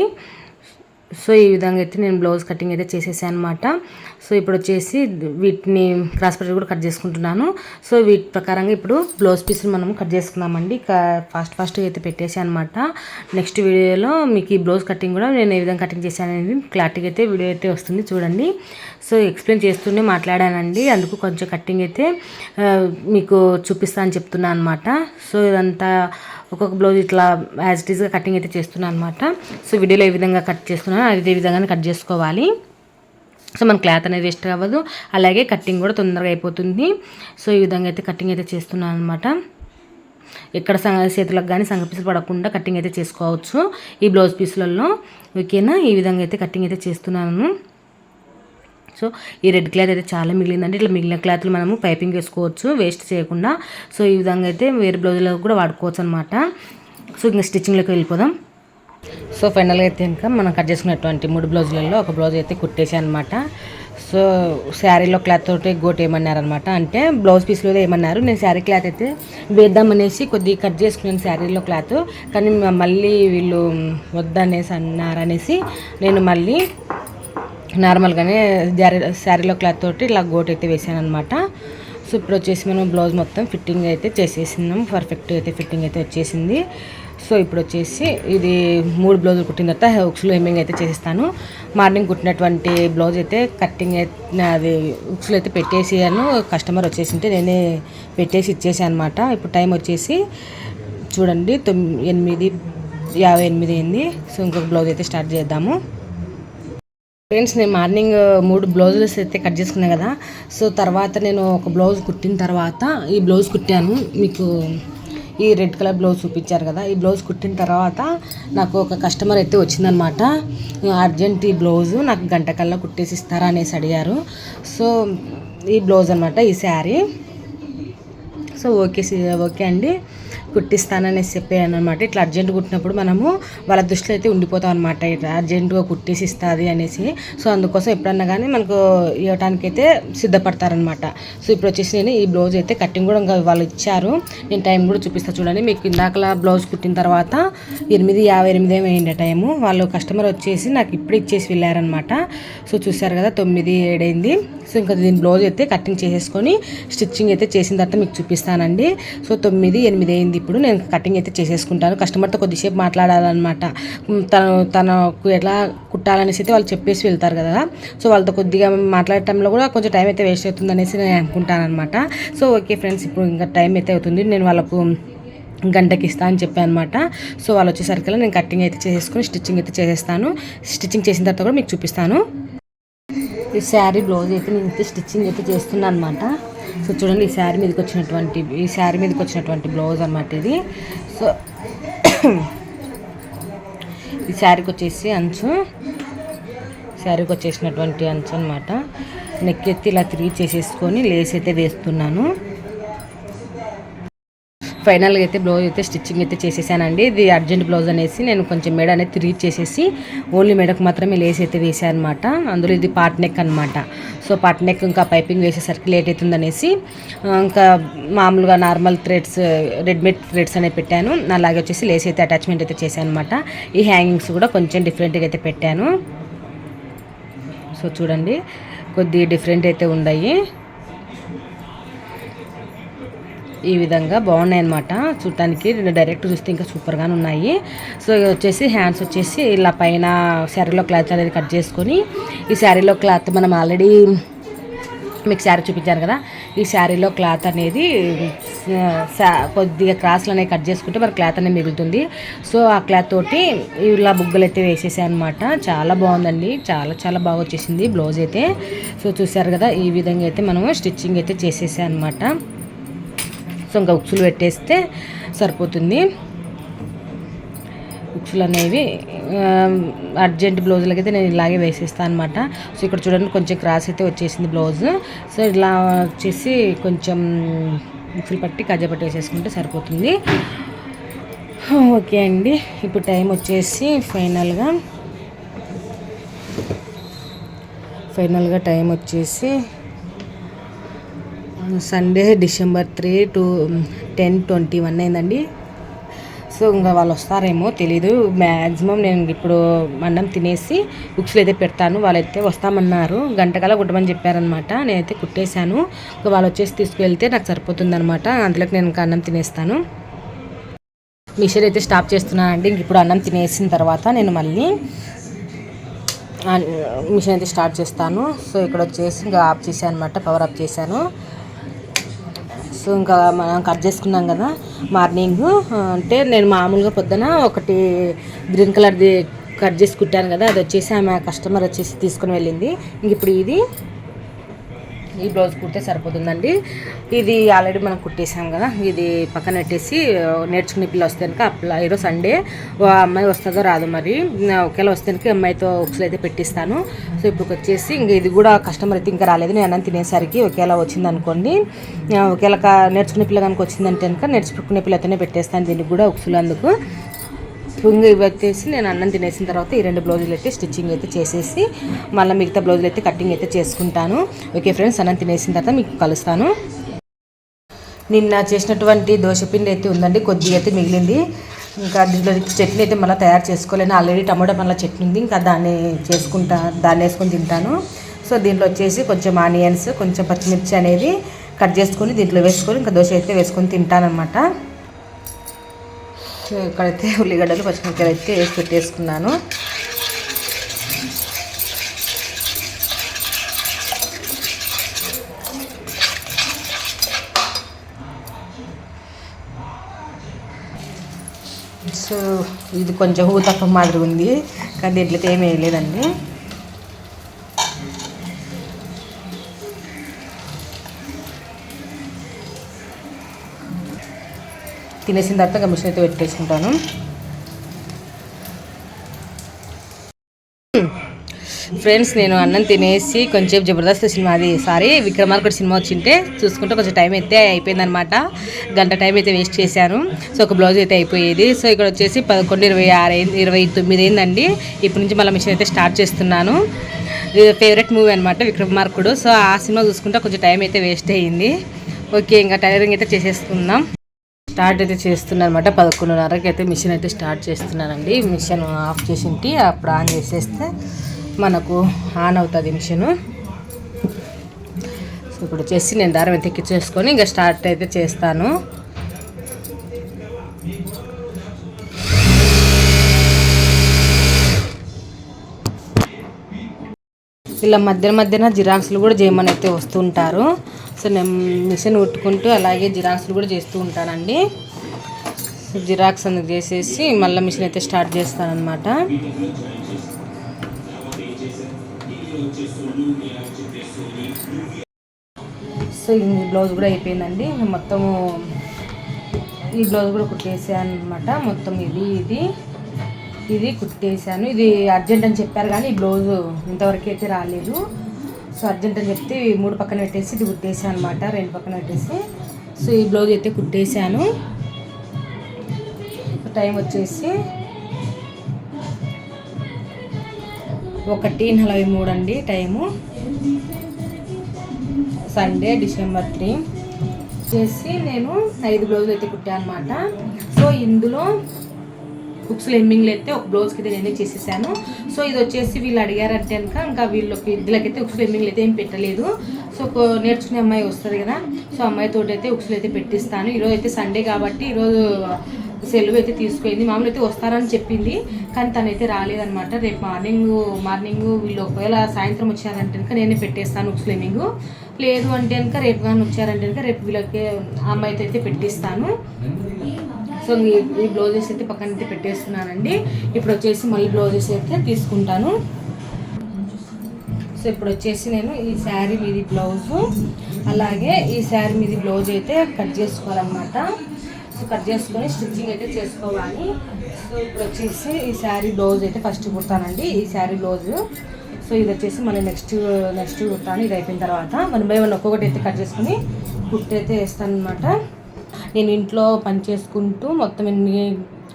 సో ఈ విధంగా అయితే నేను బ్లౌజ్ కటింగ్ అయితే చేసేసాను అనమాట సో ఇప్పుడు వచ్చేసి వీటిని క్రాస్ పట్టి కూడా కట్ చేసుకుంటున్నాను. సో వీటి ప్రకారంగా ఇప్పుడు బ్లౌజ్ పీస్ని మనం కట్ చేసుకుందామండి. ఫాస్ట్ ఫాస్ట్గా అయితే పెట్టేసి అనమాట నెక్స్ట్ వీడియోలో మీకు ఈ బ్లౌజ్ కటింగ్ కూడా నేను ఏ విధంగా కటింగ్ చేశాను అనేది క్లారిటీగా అయితే వీడియో అయితే వస్తుంది చూడండి. సో ఎక్స్ప్లెయిన్ చేస్తూనే మాట్లాడానండి. అందుకు కొంచెం కటింగ్ అయితే మీకు చూపిస్తా అని చెప్తున్నాను అనమాట సో ఇదంతా ఒక్కొక్క బ్లౌజ్ ఇట్లా యాజ్ ఇట్ ఈస్గా కటింగ్ అయితే చేస్తున్నాను అనమాట సో వీడియోలో ఏ విధంగా కట్ చేస్తున్నాను అదే విధంగానే కట్ చేసుకోవాలి. సో మన క్లాత్ అనేది వేస్ట్ అవ్వదు. అలాగే కట్టింగ్ కూడా తొందరగా అయిపోతుంది. సో ఈ విధంగా అయితే కటింగ్ అయితే చేస్తున్నాను అనమాట ఎక్కడ సంగ చేతులకు కానీ సంగ పీసులు పడకుండా కటింగ్ అయితే చేసుకోవచ్చు. ఈ బ్లౌజ్ పీసులలో ఓకేనా? ఈ విధంగా అయితే కటింగ్ అయితే చేస్తున్నాను. సో ఈ రెడ్ క్లాత్ అయితే చాలా మిగిలిందంటే ఇట్లా మిగిలిన క్లాత్లు మనము పైపింగ్ వేసుకోవచ్చు వేస్ట్ చేయకుండా. సో ఈ విధంగా అయితే వేరే బ్లౌజ్లో కూడా వాడుకోవచ్చు అనమాట సో ఇంకా స్టిచ్చింగ్లోకి వెళ్ళిపోదాం. సో ఫైనల్గా అయితే ఇంకా మనం కట్ చేసుకున్నటువంటి మూడు బ్లౌజులలో ఒక బ్లౌజ్ అయితే కుట్టేసి అనమాట సో శారీలో క్లాత్ తోటి గోట్ ఏమన్నారనమాట అంటే బ్లౌజ్ పీస్లో ఏమన్నారు నేను శారీ క్లాత్ అయితే వేద్దామనేసి కొద్దిగా కట్ చేసుకున్నాను శారీలో క్లాత్. కానీ మళ్ళీ వీళ్ళు వద్దనేసి అన్నారనేసి నేను మళ్ళీ నార్మల్గానే జారీ శారీలో క్లాత్ తోటి ఇలా గోట్ అయితే వేసాను అనమాట సో ఇప్పుడు వచ్చేసి మనం బ్లౌజ్ మొత్తం ఫిట్టింగ్ అయితే చేసేసినాం. పర్ఫెక్ట్ అయితే ఫిట్టింగ్ అయితే వచ్చేసింది. సో ఇప్పుడు వచ్చేసి ఇది మూడు బ్లౌజులు కుట్టిన తర్వాత హుక్స్లో హెమ్మింగ్ అయితే చేసేస్తాను. మార్నింగ్ కుట్టినటువంటి బ్లౌజ్ అయితే కట్టింగ్ అయితే అది హుక్స్లో అయితే పెట్టేసాను కస్టమర్ వచ్చేసింటే నేనే పెట్టేసి ఇచ్చేసాను అనమాట ఇప్పుడు టైం వచ్చేసి చూడండి తొమ్మిది ఎనిమిది యాభై ఎనిమిది అయింది. సో ఇంకొక బ్లౌజ్ అయితే స్టార్ట్ చేద్దాము. ఫ్రెండ్స్ నేను మార్నింగ్ మూడు బ్లౌజెస్ అయితే కట్ చేసుకున్నాను కదా. సో తర్వాత నేను ఒక బ్లౌజ్ కుట్టిన తర్వాత ఈ బ్లౌజ్ కుట్టాను. మీకు ఈ రెడ్ కలర్ బ్లౌజ్ చూపించారు కదా ఈ బ్లౌజ్ కుట్టిన తర్వాత నాకు ఒక కస్టమర్ అయితే వచ్చిందనమాట అర్జెంట్ ఈ బ్లౌజు నాకు గంట కల్లా కుట్టేసి ఇస్తారా? అనేసి అడిగారు. సో ఈ బ్లౌజ్ అనమాట ఈ sari. So okay see okay అండి. కుట్టిస్తాననేసి చెప్పాను అనమాట ఇట్లా అర్జెంట్ కుట్టినప్పుడు మనము వాళ్ళ దృష్టిలో అయితే ఉండిపోతాం అనమాట ఇట్లా అర్జెంటుగా కుట్టేసి ఇస్తుంది అనేసి. సో అందుకోసం ఎప్పుడన్నా కానీ మనకు ఇవ్వటానికైతే సిద్ధపడతారనమాట సో ఇప్పుడు వచ్చేసి నేను ఈ బ్లౌజ్ అయితే కటింగ్ కూడా ఇంకా వాళ్ళు ఇచ్చారు. నేను టైం కూడా చూపిస్తా చూడండి. మీకు ఇందాకలా బ్లౌజ్ కుట్టిన తర్వాత ఎనిమిది యాభై ఎనిమిది ఏమైంది టైము. వాళ్ళు కస్టమర్ వచ్చేసి నాకు ఇప్పుడు ఇచ్చేసి వెళ్ళారనమాట సో చూసారు కదా తొమ్మిది ఏడైంది. సో ఇంకా దీని బ్లౌజ్ అయితే కటింగ్ చేసేసుకొని స్టిచ్చింగ్ అయితే చేసిన తర్వాత మీకు చూపిస్తానండి. సో తొమ్మిది ఎనిమిది అయింది ఇప్పుడు. నేను కటింగ్ అయితే చేసేసుకుంటాను. కస్టమర్తో కొద్దిసేపు మాట్లాడాలన్నమాట. తను తనకు ఎలా కుట్టాలనేసి అయితే వాళ్ళు చెప్పేసి వెళ్తారు కదా. సో వాళ్ళతో కొద్దిగా మాట్లాడటంలో కూడా కొంచెం టైం అయితే వేస్ట్ అవుతుంది అనేసి నేను అనుకుంటాను అనమాట సో ఓకే ఫ్రెండ్స్ ఇప్పుడు ఇంకా టైం అయితే అవుతుంది. నేను వాళ్ళకు గంటకి ఇస్తా అని చెప్పాను అనమాట సో వాళ్ళు వచ్చేసరికి నేను కటింగ్ అయితే చేసేసుకుని స్టిచ్చింగ్ అయితే చేసేస్తాను. స్టిచ్చింగ్ చేసిన తర్వాత కూడా మీకు చూపిస్తాను. ఈ శారీ బ్లౌజ్ అయితే నేను ఇంత స్టిచ్చింగ్ అయితే చేస్తున్నాను అనమాట సో చూడండి ఈ శారీ మీదకి వచ్చినటువంటి ఈ శారీ మీదకి వచ్చినటువంటి బ్లౌజ్ అనమాట ఇది. సో ఈ శారీకి వచ్చేసి అంచు శారీకి వచ్చేసినటువంటి అంచు అనమాట నెక్ ఎత్తి ఇలా తిరిగి చేసేసుకొని లేస్ అయితే వేస్తున్నాను. ఫైనల్గా అయితే బ్లౌజ్ అయితే స్టిచ్చింగ్ అయితే చేసేసానండి. ఇది అర్జెంట్ బ్లౌజ్ అనేసి నేను కొంచెం మెడ అనేది తిరిగి చేసేసి ఓన్లీ మెడకు మాత్రమే లేస్ అయితే వేసాను అనమాట అందులో ఇది పార్ట్ నెక్ అనమాట సో పార్ట్ నెక్ ఇంకా పైపింగ్ వేసేసరికి లేట్ అవుతుంది అనేసి ఇంకా మామూలుగా నార్మల్ థ్రెడ్స్ రెడీమేడ్ థ్రెడ్స్ అనేవి పెట్టాను. అలాగే వచ్చేసి లేస్ అయితే అటాచ్మెంట్ అయితే చేశాను అనమాట ఈ హ్యాంగింగ్స్ కూడా కొంచెం డిఫరెంట్గా అయితే పెట్టాను. సో చూడండి కొద్ది డిఫరెంట్ అయితే ఉన్నాయి. ఈ విధంగా బాగున్నాయి అనమాట చూడటానికి డైరెక్ట్ చూస్తే ఇంకా సూపర్గానే ఉన్నాయి. సో ఇవి వచ్చేసి హ్యాండ్స్ వచ్చేసి ఇలా పైన శారీలో క్లాత్ అనేది కట్ చేసుకొని ఈ శారీలో క్లాత్ మనం ఆల్రెడీ మీకు శారీ చూపించాను కదా ఈ శారీలో క్లాత్ అనేది కొద్దిగా క్రాస్లు అనేవి కట్ చేసుకుంటే మరి క్లాత్ అనేది మిగులుతుంది. సో ఆ క్లాత్ తోటి ఇలా బుగ్గలు అయితే వేసేసాయి అనమాట చాలా బాగుందండి. చాలా చాలా బాగా వచ్చేసింది బ్లౌజ్ అయితే. సో చూసారు కదా ఈ విధంగా అయితే మనము స్టిచ్చింగ్ అయితే చేసేసాయి అనమాట సో ఇంకా ఉక్సులు పెట్టేస్తే సరిపోతుంది. ఉక్సులు అనేవి అర్జెంట్ బ్లౌజులకి అయితే నేను ఇలాగే వేసేస్తాను అనమాట సో ఇక్కడ చూడండి కొంచెం క్రాస్ అయితే వచ్చేసింది బ్లౌజ్. సో ఇలా వచ్చేసి కొంచెం ఉక్సులు పట్టి కజ్జపట్టి వేసేసుకుంటే సరిపోతుంది. ఓకే అండి. ఇప్పుడు టైం వచ్చేసి ఫైనల్గా ఫైనల్గా టైం వచ్చేసి Sunday December three two ten twenty one అయిందండి. సో ఇంకా వాళ్ళు వస్తారేమో తెలీదు. మ్యాక్సిమం నేను ఇప్పుడు అన్నం తినేసి బుక్స్లో అయితే పెడతాను. వాళ్ళైతే వస్తామన్నారు. గంటకల్లా కుట్టమని చెప్పారనమాట నేనైతే కుట్టేశాను. ఇంకా వాళ్ళు వచ్చేసి తీసుకువెళ్తే నాకు సరిపోతుందనమాట అందులోకి నేను ఇంకా అన్నం తినేస్తాను. మిషన్ అయితే స్టాప్ చేస్తున్నానండి. ఇంక ఇప్పుడు అన్నం తినేసిన తర్వాత నేను మళ్ళీ మిషన్ అయితే స్టార్ట్ చేస్తాను. సో ఇక్కడ వచ్చేసి ఇంకా ఆఫ్ చేశాను అనమాట పవర్ ఆఫ్ చేశాను. సో ఇంకా మనం కట్ చేసుకున్నాం కదా మార్నింగ్. అంటే నేను మామూలుగా పొద్దున ఒకటి గ్రీన్ కలర్ది కట్ చేసి కుట్టాను కదా అది వచ్చేసి ఆమె కస్టమర్ వచ్చేసి తీసుకుని వెళ్ళింది. ఇంక ఇప్పుడు ఇది ఈ బ్లౌజ్ కుడితే సరిపోతుందండి. ఇది ఆల్రెడీ మనం కుట్టేసాం కదా ఇది పక్కన పెట్టేసి నేర్చుకునే పిల్ల వస్తే కనుక అప్లా ఈరోజు సండే ఓ అమ్మాయి వస్తుందో రాదు మరి ఒకవేళ వస్తే కనుక అమ్మాయితో ఒకసారి అయితే పెట్టిస్తాను. సో ఇప్పుడు వచ్చేసి ఇంక ఇది కూడా కస్టమర్ అయితే ఇంకా రాలేదు. నేను అన్నం తినేసరికి ఒకేలా వచ్చింది అనుకోండి ఒకవేళ నేర్చుకునే పిల్ల కనుక వచ్చిందంటే కనుక నేర్చుకునే పిల్లతోనే పెట్టేస్తాను. దీనికి కూడా ఉక్సులు అందుకు. ఇంకా ఇవి వచ్చేసి నేను అన్నం తినేసిన తర్వాత ఈ రెండు బ్లౌజులు అయితే స్టిచ్చింగ్ అయితే చేసేసి మళ్ళీ మిగతా బ్లౌజులు అయితే కటింగ్ అయితే చేసుకుంటాను. ఓకే ఫ్రెండ్స్ అన్నం తినేసిన తర్వాత మీకు కలుస్తాను. నిన్న చేసినటువంటి దోశపిండి అయితే ఉందండి కొద్దిగా అయితే మిగిలింది. ఇంకా దీంట్లో చట్నీ అయితే మళ్ళీ తయారు చేసుకోలేను. ఆల్రెడీ టమాటా మళ్ళీ చట్నీ ఉంది ఇంకా దాన్ని చేసుకుంటా దాన్ని వేసుకొని తింటాను. సో దీంట్లో వచ్చేసి కొంచెం ఆనియన్స్ కొంచెం పచ్చిమిర్చి అనేది కట్ చేసుకొని దీంట్లో వేసుకొని ఇంకా దోశ అయితే వేసుకొని తింటానమాట సో ఇక్కడైతే ఉల్లిగడ్డలు పచ్చిమిరపకాయలు అయితే వేసి పెట్టేసుకున్నాను. సో ఇది కొంచెం ఊతప్పం మాదిరి ఉంది కానీ దీంట్లో ఏమీ వేయలేదండి. తినేసిన తర్వాత ఇంకా మిషన్ అయితే పెట్టేసుకుంటాను. ఫ్రెండ్స్ నేను అన్నం తినేసి కొంచెం జబర్దస్త్ సినిమా అది సారీ విక్రమార్కుడు సినిమా వచ్చింటే చూసుకుంటే కొంచెం టైం అయితే అయిపోయిందనమాట గంట టైం అయితే వేస్ట్ చేశాను. సో ఒక బ్లౌజ్ అయితే అయిపోయేది. సో ఇక్కడ వచ్చేసి పదకొండు ఇరవై ఆరు అయింది ఇరవై తొమ్మిది అయిందండి ఇప్పటి నుంచి మళ్ళీ మిషన్ అయితే స్టార్ట్ చేస్తున్నాను. ఫేవరెట్ మూవీ అనమాట విక్రమార్కుడు. సో ఆ సినిమా చూసుకుంటే కొంచెం టైం అయితే వేస్ట్ అయ్యింది. ఓకే ఇంకా టైలరింగ్ అయితే చేసేసుకుందాం. స్టార్ట్ అయితే చేస్తున్నాను అనమాట పదకొండున్నరకి అయితే మిషన్ అయితే స్టార్ట్ చేస్తున్నానండి మిషన్ ఆఫ్ చేసింటి అప్పుడు ఆన్ చేసేస్తే మనకు ఆన్ అవుతుంది మిషన్. సో ఇప్పుడు వచ్చేసి నేను దారం అయితే ఎక్కించేసుకొని ఇంకా స్టార్ట్ అయితే చేస్తాను. ఇలా మధ్య మధ్యన జిరాక్స్లు కూడా చేయమని అయితే వస్తుంటారు. సో నేను మిషన్ కుట్టుకుంటూ అలాగే జిరాక్స్లు కూడా చేస్తూ ఉంటానండి. సో జిరాక్స్ అందుకు చేసేసి మళ్ళీ మిషన్ అయితే స్టార్ట్ చేస్తానమాట సో ఈ బ్లౌజ్ కూడా అయిపోయిందండి. మొత్తము ఈ బ్లౌజ్ కూడా కుట్టేసాను అనమాట మొత్తం ఇది ఇది ఇది కుట్టేసాను. ఇది అర్జెంట్ అని చెప్పారు కానీ ఈ బ్లౌజ్ ఇంతవరకు అయితే రాలేదు. సో అర్జెంట్ అని చెప్తే మూడు పక్కన పెట్టేసి ఇది కుట్టేసాను అనమాట రెండు పక్కన పెట్టేసి. సో ఈ బ్లౌజ్ అయితే కుట్టేసాను టైం వచ్చేసి ఒకటి నలభై మూడు అండి టైము. Sunday December three. చేసి నేను ఐదు బ్లౌజులు అయితే కుట్టాను అనమాట సో ఇందులో బుక్స్ లెమ్మింగ్లు అయితే ఒక బ్లౌజ్కి అయితే నేనే చేసేసాను. సో ఇది వచ్చేసి వీళ్ళు అడిగారంటే కనుక ఇంకా వీళ్ళకి ఇద్దరికైతే ఉక్స్ లెమ్మింగ్లు అయితే ఏం పెట్టలేదు. సో నేర్చుకునే అమ్మాయి వస్తుంది కదా సో అమ్మాయితో అయితే ఉక్స్లు అయితే పెట్టిస్తాను. ఈరోజు అయితే సండే కాబట్టి ఈరోజు సెలవు అయితే తీసుకుపోయింది. మామూలు అయితే వస్తారని చెప్పింది కానీ తనైతే రాలేదనమాట రేపు మార్నింగ్ మార్నింగ్ వీళ్ళు ఒకవేళ సాయంత్రం వచ్చారంటే కనుక నేనే పెట్టేస్తాను ఉక్స్ లెమ్మింగ్ లేదు అంటే కనుక రేపు కానీ వచ్చారంటే కనుక రేపు వీళ్ళకి అమ్మాయితో అయితే పెట్టిస్తాను. సో ఈ- ఈ బ్లౌజెస్ అయితే పక్కన అయితే పెట్టేస్తున్నానండి. ఇప్పుడు వచ్చేసి మళ్ళీ బ్లౌజెస్ అయితే తీసుకుంటాను. సో ఇప్పుడు వచ్చేసి నేను ఈ శారీ మీది బ్లౌజు అలాగే ఈ శారీ మీది బ్లౌజ్ అయితే కట్ చేసుకోవాలన్నమాట. సో కట్ చేసుకొని స్టిచ్చింగ్ అయితే చేసుకోవాలి. సో ఇప్పుడు వచ్చేసి ఈ శారీ బ్లౌజ్ అయితే ఫస్ట్ కుడతానండి ఈ శారీ బ్లౌజ్. సో ఇది వచ్చేసి మనం నెక్స్ట్ నెక్స్ట్ కుడతాను ఇది అయిపోయిన తర్వాత. మనం ఏమైనా ఒక్కొక్కటి అయితే కట్ చేసుకుని కుట్టయితే వేస్తాను అనమాట నేను ఇంట్లో పని చేసుకుంటూ మొత్తం ఎన్ని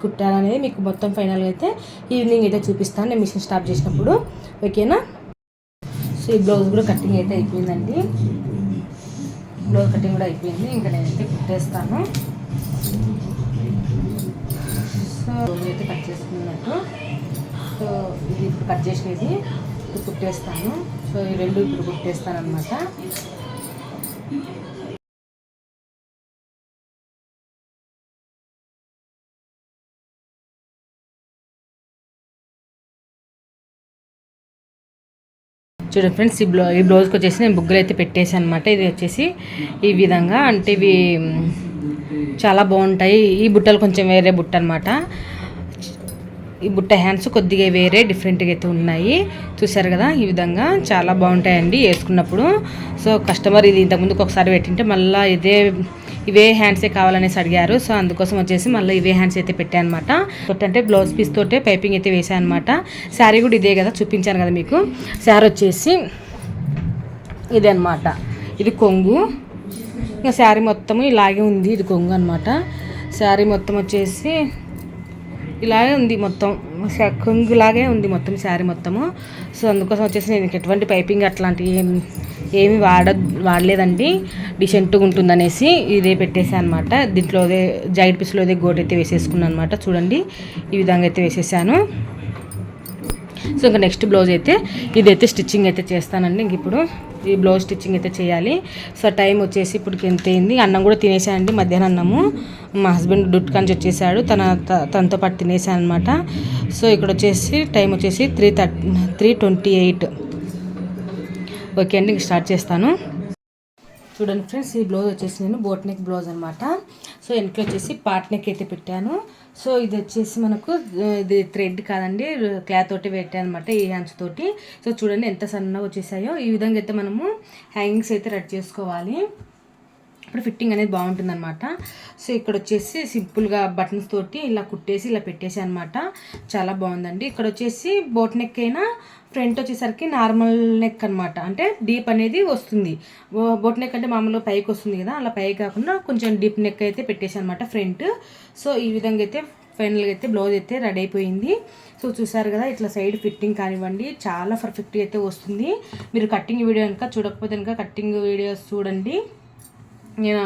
కుట్టాలనేది మీకు మొత్తం ఫైనల్గా అయితే ఈవినింగ్ అయితే చూపిస్తాను. నేను మిషన్ స్టార్ట్ చేసినప్పుడు. ఓకేనా సో ఈ బ్లౌజ్ కూడా కటింగ్ అయితే అయిపోయిందండి. బ్లౌజ్ కటింగ్ కూడా అయిపోయింది. ఇంకా నేనైతే కుట్టేస్తాను. సో బ్లౌజ్ అయితే కట్ చేసుకున్నట్టు. సో ఇది ఇప్పుడు కట్ చేసినది. ఇప్పుడు కుట్టేస్తాను. సో ఈ రెండు ఇప్పుడు కుట్టేస్తాను అనమాట చూడండి ఫ్రెండ్స్ ఈ బ్లౌ ఈ బ్లౌజ్కి వచ్చేసి నేను బుగ్గలు అయితే పెట్టేసాను అనమాట ఇది వచ్చేసి ఈ విధంగా. అంటే ఇవి చాలా బాగుంటాయి. ఈ బుట్టలు కొంచెం వేరే బుట్ట అనమాట. ఈ బుట్ట హ్యాండ్స్ కొద్దిగా వేరే డిఫరెంట్గా అయితే ఉన్నాయి. చూసారు కదా ఈ విధంగా చాలా బాగుంటాయండి వేసుకున్నప్పుడు. సో కస్టమర్ ఇది ఇంతకుముందుకు ఒకసారి పెట్టింటే మళ్ళీ ఇదే ఇవే హ్యాండ్సే కావాలనేసి అడిగారు. సో అందుకోసం వచ్చేసి మళ్ళీ ఇవే హ్యాండ్స్ అయితే పెట్టాను అనమాట అంటే బ్లౌజ్ పీస్ తోటే పైపింగ్ అయితే వేసాను అనమాట శారీ కూడా ఇదే కదా చూపించాను కదా మీకు. శారీ వచ్చేసి ఇదే అనమాట ఇది కొంగు. ఇంకా శారీ మొత్తము ఇలాగే ఉంది ఇది కొంగు అనమాట శారీ మొత్తం వచ్చేసి ఇలాగే ఉంది మొత్తం. కొంగులాగే ఉంది మొత్తం శారీ మొత్తము. సో అందుకోసం వచ్చేసి నేను ఎటువంటి పైపింగ్ అట్లాంటివి ఏమి వాడ వాడలేదండి. డిసెంట్గా ఉంటుందనేసి ఇదే పెట్టేసాను అనమాట దీంట్లో అదే జాకెట్ పీస్లో అదే గోట్ అయితే వేసేసుకున్నాను అనమాట చూడండి ఈ విధంగా అయితే వేసేసాను. సో ఇంకా నెక్స్ట్ బ్లౌజ్ అయితే ఇదైతే స్టిచ్చింగ్ అయితే చేస్తానండి. ఇంక ఇప్పుడు ఈ బ్లౌజ్ స్టిచ్చింగ్ అయితే చేయాలి. సో టైం వచ్చేసి ఇప్పుడు ఎంత అయింది? అన్నం కూడా తినేసానండి మధ్యాహ్నం అన్నము. మా హస్బెండ్ డుట్ కాంచి వచ్చేసాడు. తన త- తనతో పాటు తినేసాను అనమాట సో ఇక్కడ వచ్చేసి టైం వచ్చేసి three thirty three twenty eight. Okay అండి స్టార్ట్ చేస్తాను. చూడండి ఫ్రెండ్స్ ఈ బ్లౌజ్ వచ్చేసి నేను బోట్ నెక్ బ్లౌజ్ అనమాట సో వెనక వచ్చేసి పార్ట్ నెక్ అయితే పెట్టాను. సో ఇది వచ్చేసి మనకు ఇది థ్రెడ్ కాదండి క్లాత్ తోటి పెట్టాను అనమాట ఈ హ్యాండ్స్ తోటి. సో చూడండి ఎంత సన్నగా వచ్చేసాయో. ఈ విధంగా అయితే మనము హ్యాంగింగ్స్ అయితే రెడీ చేసుకోవాలి. ఇప్పుడు ఫిట్టింగ్ అనేది బాగుంటుంది అనమాట సో ఇక్కడ వచ్చేసి సింపుల్గా బటన్స్ తోటి ఇలా కుట్టేసి ఇలా పెట్టేసి అనమాట చాలా బాగుందండి. ఇక్కడ వచ్చేసి బోట్ నెక్ అయినా ఫ్రంట్ వచ్చేసరికి నార్మల్ నెక్ అనమాట అంటే డీప్ అనేది వస్తుంది. బొట్ బోట్ నెక్ అంటే మామూలుగా పైకి వస్తుంది కదా అలా పైకి కాకుండా కొంచెం డీప్ నెక్ అయితే పెట్టేసి అనమాట ఫ్రంట్. సో ఈ విధంగా అయితే ఫైనల్గా అయితే బ్లౌజ్ అయితే రెడీ అయిపోయింది. సో చూసారు కదా ఇట్లా సైడ్ ఫిట్టింగ్ కానివ్వండి చాలా పర్ఫెక్ట్గా అయితే వస్తుంది. మీరు కట్టింగ్ వీడియో కనుక చూడకపోతే కనుక కట్టింగ్ వీడియోస్ చూడండి. నేను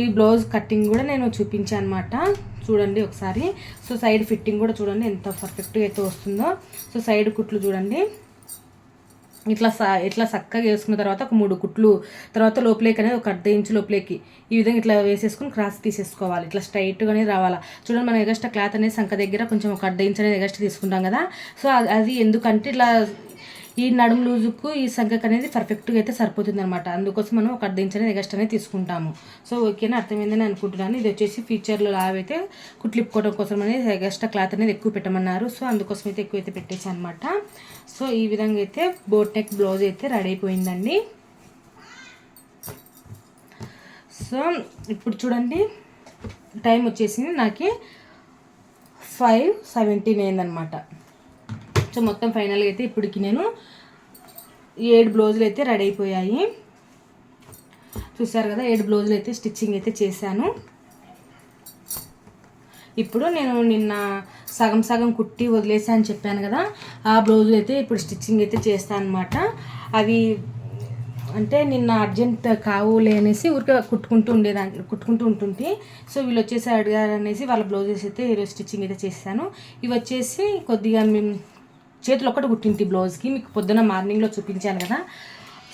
ఈ బ్లౌజ్ కటింగ్ కూడా నేను చూపించాను అనమాట చూడండి ఒకసారి. సో సైడ్ ఫిట్టింగ్ కూడా చూడండి ఎంత పర్ఫెక్ట్గా అయితే వస్తుందో. సో సైడ్ కుట్లు చూడండి. ఇట్లా స ఇట్లా చక్కగా వేసుకున్న తర్వాత ఒక మూడు కుట్లు తర్వాత లోపలికి అనేది ఒక అర్ధ ఇంచు లోపలికి ఈ విధంగా ఇట్లా వేసేసుకుని క్రాస్ తీసేసుకోవాలి. ఇట్లా స్ట్రైట్గానే రావాలా. చూడండి మనం ఎగస్ట్రా క్లాత్ అనేది సంఖ దగ్గర కొంచెం ఒక అర్ధ ఇంచ్ అనేది ఎగస్ట్ తీసుకుంటాం కదా. సో అది- అది ఎందుకంటే ఇట్లా ఈ నడుము లూజుకు ఈ సంఖ్యకు అనేది పర్ఫెక్ట్గా అయితే సరిపోతుంది అనమాట అందుకోసం మనం ఒక అర్ధ ఇంచ్ అనేది ఎగస్ట్ అనేది తీసుకుంటాము. సో ఓకేనా అర్థమైందని అనుకుంటున్నాను. ఇది వచ్చేసి ఫ్యూచర్లో లావైతే కుట్లిప్పుకోవడం కోసం అనేది ఎగస్ట్రా క్లాత్ అనేది ఎక్కువ పెట్టమన్నారు. సో అందుకోసం అయితే ఎక్కువ అయితే పెట్టేసి అనమాట సో ఈ విధంగా అయితే బోట్ నెక్ బ్లౌజ్ అయితే రెడీ అయిపోయిందండి. సో ఇప్పుడు చూడండి. టైం వచ్చేసింది. నాకు ఫైవ్ సెవెంటీన్ అయిందనమాట సో మొత్తం ఫైనల్గా అయితే ఇప్పటికి నేను ఏడు బ్లౌజులు అయితే రెడీ అయిపోయాయి. చూసారు కదా ఏడు బ్లౌజులు అయితే స్టిచ్చింగ్ అయితే చేశాను. ఇప్పుడు నేను నిన్న సగం సగం కుట్టి వదిలేసా అని చెప్పాను కదా ఆ బ్లౌజులు అయితే ఇప్పుడు స్టిచ్చింగ్ అయితే చేస్తాను అనమాట అవి అంటే నిన్న అర్జెంట్ కావులే అనేసి ఊరికే కుట్టుకుంటూ ఉండేదాన్ని కుట్టుకుంటూ ఉంటుంటే సో వీళ్ళు వచ్చేసి అడిగారు అనేసి వాళ్ళ బ్లౌజెస్ అయితే ఈరోజు స్టిచ్చింగ్ అయితే చేశాను ఇవి వచ్చేసి కొద్దిగా మేము చేతులు ఒక్కటి కుట్టింది బ్లౌజ్కి. మీకు పొద్దున మార్నింగ్లో చూపించాను కదా.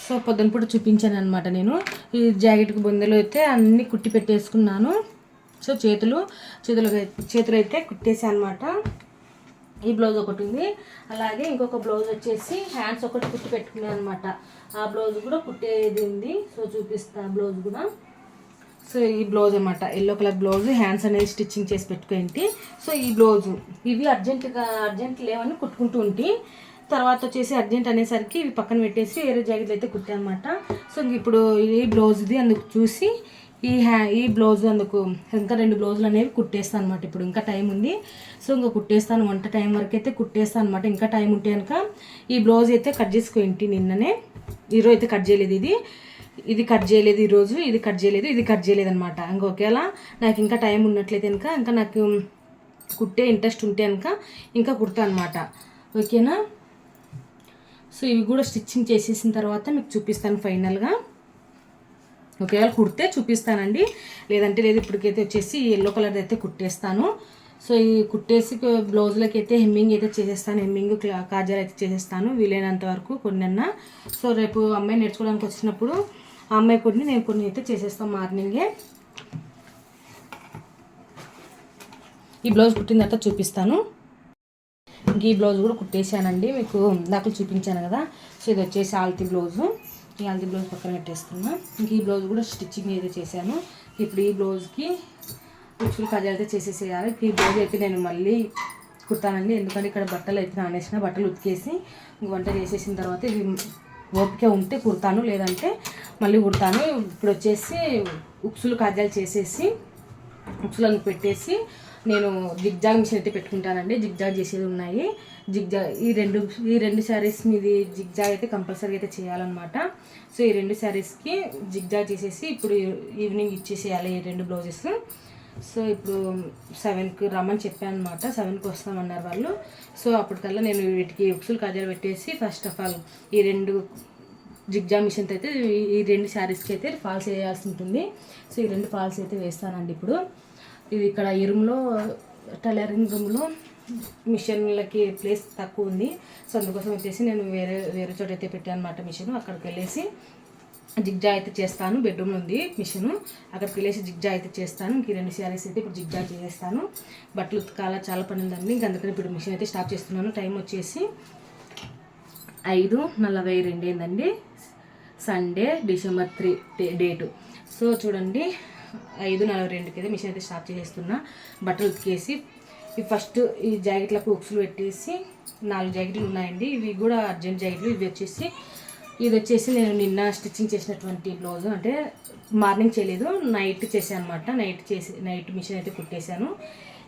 సో పొద్దున పూట చూపించాను అనమాట నేను. ఈ జాకెట్కి బొందెలు అయితే అన్నీ కుట్టి పెట్టేసుకున్నాను. సో చేతులు చేతులు చేతులు అయితే కుట్టేసాను అనమాట ఈ బ్లౌజ్ ఒకటి ఉంది. అలాగే ఇంకొక బ్లౌజ్ వచ్చేసి హ్యాండ్స్ ఒకటి కుట్టి పెట్టుకున్నాను అనమాట ఆ బ్లౌజ్ కూడా కుట్టేది ఉంది. సో చూపిస్తా బ్లౌజ్ కూడా. సో ఈ బ్లౌజ్ అనమాట ఎల్లో కలర్ బ్లౌజ్ హ్యాండ్స్ అనేది స్టిచ్చింగ్ చేసి పెట్టుకోండి సో ఈ బ్లౌజు ఇవి అర్జెంటుగా అర్జెంట్ లేవని కుట్టుకుంటూ ఉంటే. తర్వాత వచ్చేసి అర్జెంట్ అనేసరికి ఇవి పక్కన పెట్టేసి వేరే జాకెట్లు అయితే కుట్టానమాట సో ఇప్పుడు ఈ బ్లౌజ్ది అందుకు చూసి ఈ హ్యా ఈ బ్లౌజ్ అందుకు ఇంకా రెండు బ్లౌజులు అనేవి కుట్టేస్తాను అనమాట ఇప్పుడు ఇంకా టైం ఉంది. సో ఇంకా కుట్టేస్తాను. వంట టైం వరకు అయితే కుట్టేస్తాను అనమాట ఇంకా టైం ఉంటే కనుక ఈ బ్లౌజ్ అయితే కట్ చేసుకోండి నిన్ననే. ఈరోజు అయితే కట్ చేయలేదు ఇది. ఇది కట్ చేయలేదు ఈరోజు ఇది కట్ చేయలేదు ఇది కట్ చేయలేదు అనమాట ఇంకా ఒకేలా నాకు ఇంకా టైం ఉన్నట్లయితే కనుక ఇంకా నాకు కుట్టే ఇంట్రెస్ట్ ఉంటే కనుక ఇంకా కుడతా అనమాట ఓకేనా? సో ఇవి కూడా స్టిచ్చింగ్ చేసేసిన తర్వాత మీకు చూపిస్తాను ఫైనల్గా. ఒకవేళ కుడితే చూపిస్తానండి. లేదంటే లేదు ఇప్పటికైతే వచ్చేసి ఎల్లో కలర్ అయితే కుట్టేస్తాను. సో ఈ కుట్టేసి బ్లౌజ్లకి అయితే హెమ్మింగ్ అయితే చేసేస్తాను. హెమ్మింగ్ కాజాలు అయితే చేసేస్తాను. వీలైనంత వరకు కొన్నన్నా. సో రేపు అమ్మాయి నేర్చుకోవడానికి వచ్చినప్పుడు ఆ అమ్మాయి కొన్ని నేను కొన్ని అయితే చేసేస్తాం మార్నింగే ఈ బ్లౌజ్ కుట్టిన తర్వాత చూపిస్తాను. ఈ బ్లౌజ్ కూడా కుట్టేశానండి మీకు ఇందాక చూపించాను కదా. సో ఇది వచ్చేసి ఆల్తీ బ్లౌజు. ఈ ఆల్తీ బ్లౌజ్ పక్కన పెట్టేస్తున్నా. ఇంక ఈ బ్లౌజ్ కూడా స్టిచ్చింగ్ అయితే చేశాను. ఇప్పుడు ఈ బ్లౌజ్కి కుచ్చులు కజలు అయితే చేసేసేయాలి. ఈ బ్లౌజ్ అయితే నేను మళ్ళీ కుడతానండి. ఎందుకంటే ఇక్కడ బట్టలు అయితే నానేసిన బట్టలు ఉతికేసి వంట చేసేసిన తర్వాత ఇది ఓపిక ఉంటే కుడతాను లేదంటే మళ్ళీ కుడతాను. ఇప్పుడు వచ్చేసి ఉక్సులు కాజాలు చేసేసి ఉక్సులను పెట్టేసి నేను జిగ్జాగ్ మిషన్ అయితే పెట్టుకుంటానండి. జిగ్జాగ్ చేసేది ఉన్నాయి. జిగ్జాగ్ ఈ రెండు ఈ రెండు శారీస్ మీది జిగ్జాగ్ అయితే కంపల్సరీ అయితే చేయాలన్నమాట. సో ఈ రెండు శారీస్కి జిగ్జాగ్ చేసేసి ఇప్పుడు ఈవినింగ్ ఇచ్చేసేయాలి ఈ రెండు బ్లౌజెస్. సో ఇప్పుడు సెవెన్కి రమ్మని చెప్పాను అనమాట సెవెన్కి వస్తామన్నారు వాళ్ళు. సో అప్పటికల్లా నేను వీటికి ఉక్సులు కాజాలు పెట్టేసి ఫస్ట్ ఆఫ్ ఆల్ ఈ రెండు జిగ్జా మిషన్తో అయితే ఈ- ఈ రెండు శారీస్కి అయితే ఫాల్స్ వేయాల్సి ఉంటుంది. సో ఈ రెండు ఫాల్స్ అయితే వేస్తానండి ఇప్పుడు. ఇది ఇక్కడ ఇరుములో టైలరింగ్ రూమ్లో మిషన్లకి ప్లేస్ తక్కువ ఉంది. సో అందుకోసం వచ్చేసి నేను వేరే వేరే చోట అయితే పెట్టాను అనమాట మిషన్. అక్కడికి వెళ్ళేసి జిగ్జా అయితే చేస్తాను బెడ్రూమ్లో ఉంది మిషన్. అక్కడికి వెళ్ళేసి జిగ్జా అయితే చేస్తాను. ఇంక ఈ రెండు శారీస్ అయితే ఇప్పుడు జిగ్జా చేసేస్తాను. బట్టలు ఉతకాల చాలా పని ఉందండి. ఇంక అందుకని ఇప్పుడు మిషన్ అయితే స్టార్ట్ చేస్తున్నాను. టైం వచ్చేసి ఐదు నలభై రెండు ఏందండి Sunday December three date. So చూడండి ఐదు నలభై రెండుకి అయితే మిషన్ అయితే స్టార్ట్ చేసేస్తున్నా. బట్టలు ఉతికేసి ఈ ఫస్ట్ ఈ జాకెట్లకు ఉక్సులు పెట్టేసి నాలుగు జాకెట్లు ఉన్నాయండి. ఇవి కూడా అర్జెంట్ జాకెట్లు. ఇవి వచ్చేసి ఇది వచ్చేసి నేను నిన్న స్టిచ్చింగ్ చేసినటువంటి బ్లౌజ్ అంటే మార్నింగ్ చేయలేదు నైట్ చేశాను అనమాట నైట్ చేసి నైట్ మిషన్ అయితే కుట్టేశాను.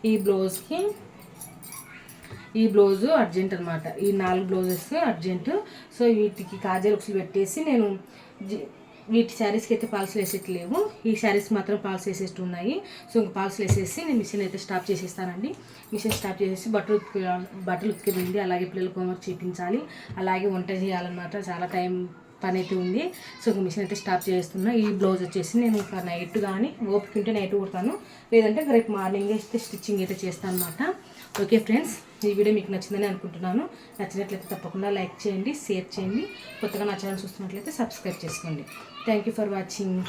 ఈ బ్లౌజ్కి ఈ బ్లౌజు అర్జెంట్ అనమాట ఈ నాలుగు బ్లౌజెస్ అర్జెంట్. సో వీటికి కాజల్ ఒకసారి పెట్టేసి నేను జి- వీటి శారీస్కి అయితే పాల్స్ వేసేట్లేవు. ఈ శారీస్ మాత్రం పాల్స్ వేసేట్టు ఉన్నాయి సో ఇంక పాల్స్ వేసేసి నేను మిషన్ అయితే స్టాప్ చేసేస్తానండి. మిషన్ స్టాప్ చేసేసి బట్టలు ఉతికి బట్టలు ఉతికింది. అలాగే పిల్లలకు హోంవర్క్ చేయించాలి అలాగే వంట చేయాలన్నమాట. చాలా టైం పని అయితే ఉంది. సో ఇంక మిషన్ అయితే స్టాప్ చేస్తున్నా. ఈ బ్లౌజ్ వచ్చేసి నేను ఒక నైట్ కానీ ఓపిక ఉంటే నైట్ కుడతాను. లేదంటే రేపు మార్నింగ్ అయితే స్టిచ్చింగ్ అయితే చేస్తాను అనమాట ఓకే ఫ్రెండ్స్? ఈ వీడియో మీకు నచ్చిందని అనుకుంటున్నాను. నచ్చినట్లయితే తప్పకుండా లైక్ చేయండి షేర్ చేయండి. కొత్తగా నా ఛానల్ చూస్తున్నట్లయితే సబ్స్క్రైబ్ చేసుకోండి. Thank you for watching